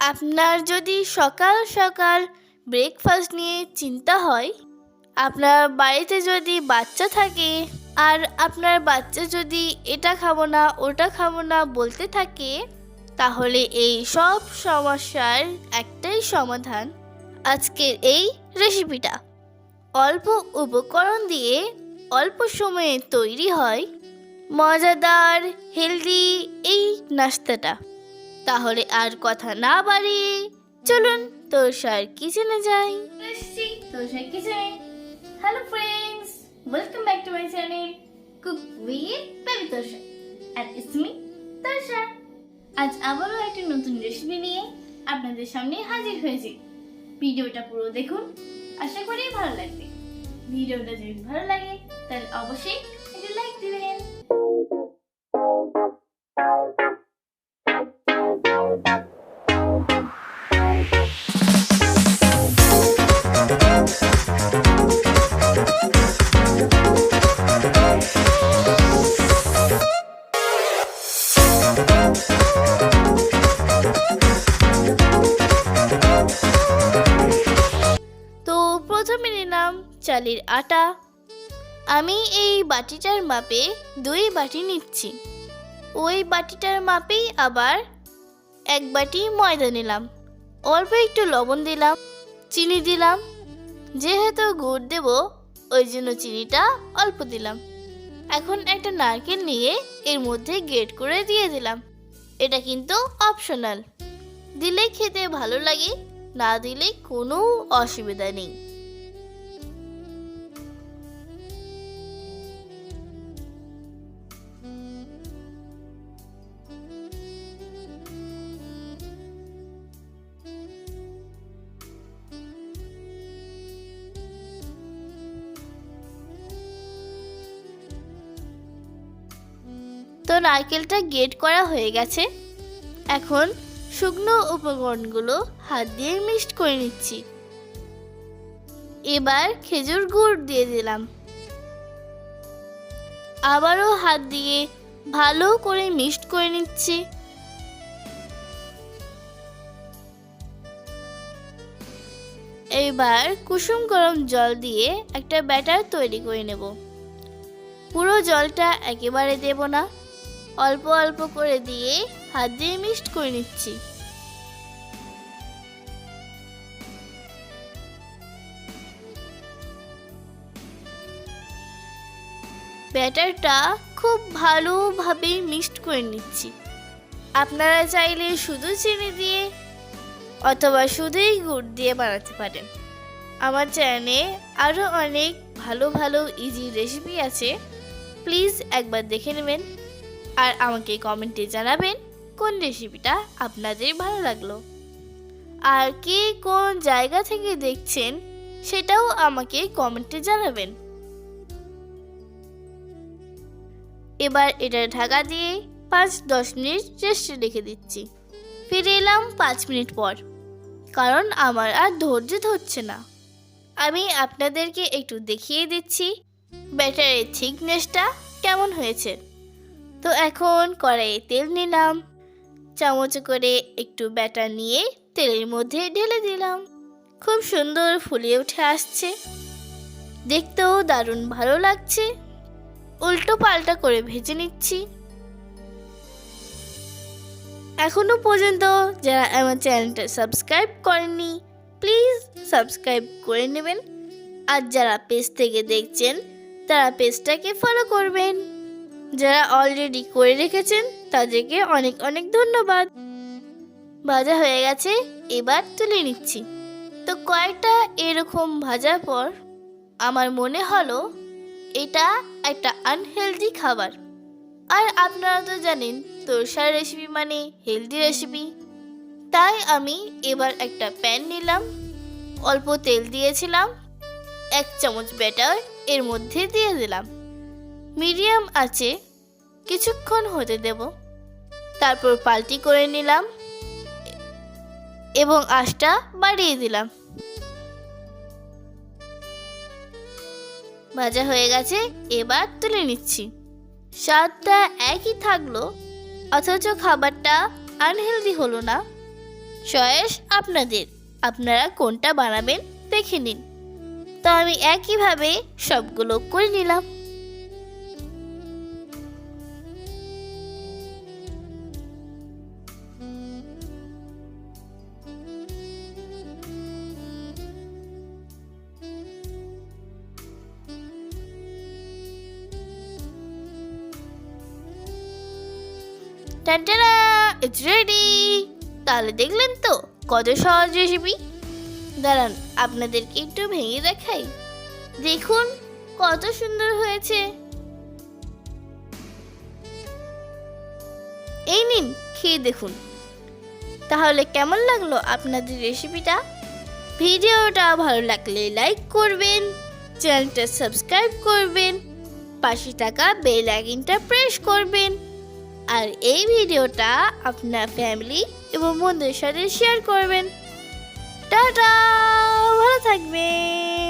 আপনার যদি সকাল সকাল ব্রেকফাস্ট নিয়ে চিন্তা হয়, আপনার বাড়িতে যদি বাচ্চা থাকে আর আপনার বাচ্চা যদি এটা খাব না, ওটা খাব না বলতে থাকে, তাহলে এই সব সমস্যার একটাই সমাধান আজকের এই রেসিপিটা অল্প উপকরণ দিয়ে অল্প সময়ে তৈরি হয় মজাদার হেলদি এই নাস্তাটা। তাহলে আর কথা না বাড়িয়ে চলুন, তোষার কিচেনে যাই। তোষার কিচেনে। Hello friends welcome back to my channel cook with baby Tosha and it's me Tosha আজ আবারও একটি নতুন রেসিপি নিয়ে আপনাদের সামনে হাজির হয়েছি। ভিডিওটা পুরো দেখুন, আশা করি ভালো লাগবে। ভিডিওটা যদি ভালো লাগে, তাহলে অবশ্যই একটা লাইক দিবেন। প্রথমে নিলাম চালের আটা। আমি এই বাটিটার মাপে দুই বাটি নিচ্ছি। ওই বাটিটার মাপেই আবার এক বাটি ময়দা নিলাম। অল্প একটু লবণ দিলাম, চিনি দিলাম। যেহেতু গুড় দেব, ওই জন্য চিনিটা অল্প দিলাম। এখন একটা নারকেল নিয়ে এর মধ্যে গ্রেট করে দিয়ে দিলাম। এটা কিন্তু অপশনাল। দিলে খেতে ভালো লাগে, না দিলে কোনো অসুবিধা নেই। নারকেলটা গেট করা হয়ে গেছে। এখন শুকনো উপকরণগুলো হাত দিয়ে মিক্সড করে নিচ্ছি। এবার খেজুর গুড় দিয়ে দিলাম। আবারও হাত দিয়ে ভালো করে মিক্সড করে নিচ্ছি। এবার কুসুম গরম জল দিয়ে একটা ব্যাটার তৈরি করে নেব। পুরো জলটা একেবারে দেব না। অল্প অল্প করে দিয়ে হাত দিয়ে মিক্সড করে নিচ্ছি। ব্যাটারটা খুব ভালোভাবে মিক্সড করে নিচ্ছি। আপনারা চাইলে শুধু চিনি দিয়ে অথবা শুধুই গুড় দিয়ে বানাতে পারেন। আমার চ্যানেলে আরও অনেক ভালো ভালো ইজি রেসিপি আছে। প্লিজ একবার দেখে নেবেন। আর আমাকে কমেন্টে জানাবেন কোন রেসিপিটা আপনাদের ভালো লাগল। আর কে কোন জায়গা থেকে দেখছেন সেটাও আমাকে কমেন্টে জানাবেন। এবার এটা ঢাকা দিয়ে পাঁচ দশ মিনিট রেস্টে রেখে দিচ্ছি। ফিরে এলাম পাঁচ মিনিট পর, কারণ আমার আর ধৈর্য ধরছে না। আমি আপনাদেরকে একটু দেখিয়ে দিচ্ছি ব্যাটারের থিকনেসটা কেমন হয়েছে। তো এখন কড়াইয়ে তেল নিলাম। চামচ করে একটু ব্যাটার নিয়ে তেলের মধ্যে ঢেলে দিলাম। খুব সুন্দর ফুলে উঠে আসছে। দেখতেও দারুণ ভালো লাগছে। উল্টো পাল্টা করে ভেজে নিচ্ছি। এখনও পর্যন্ত যারা আমার চ্যানেলটা সাবস্ক্রাইব করেননি, প্লিজ সাবস্ক্রাইব করে নেবেন। আর যারা পেজ থেকে দেখছেন, তারা পেজটাকে ফলো করবেন। যারা অলরেডি করে রেখেছেন, তাদেরকে অনেক অনেক ধন্যবাদ। ভাজা হয়ে গেছে, এবার তুলে নিচ্ছি। তো কয়েকটা এরকম ভাজার পর আমার মনে হলো, এটা একটা আনহেলদি খাবার। আর আপনারা তো জানেন, তোরসার রেসিপি মানে হেলদি রেসিপি তাই আমি এবার একটা প্যান নিলাম, অল্প তেল দিয়েছিলাম, এক চামচ ব্যাটার এর মধ্যে দিয়ে দিলাম। মিডিয়াম আছে, কিছুক্ষণ হতে দেব। তারপর পাল্টি করে নিলাম এবং আঁচটা বাড়িয়ে দিলাম। ভাজা হয়ে গেছে, এবার তুলে নিচ্ছি। স্বাদটা একই থাকল, অথচ খাবারটা আনহেলদি হলো না। চয়েস আপনাদের, আপনারা কোনটা বানাবেন দেখে নিন। তো আমি একইভাবে সবগুলো করে নিলাম। টানটানা ইটস রেডি তাহলে দেখলেন তো কত সহজ রেসিপি দাঁড়ান, আপনাদেরকে একটু ভেঙে দেখাই। দেখুন কত সুন্দর হয়েছে। এই নিন, খেয়ে দেখুন। তাহলে কেমন লাগল আপনাদের রেসিপিটা ভিডিওটা ভালো লাগলে লাইক করবেন, চ্যানেলটা সাবস্ক্রাইব করবেন, পাশে থাকা বেল আইকনটা প্রেস করবেন। আর এই ভিডিওটা আপনার ফ্যামিলি এবং বন্ধুদের সাথে শেয়ার করবেন। টাটা! ভালো থাকবেন!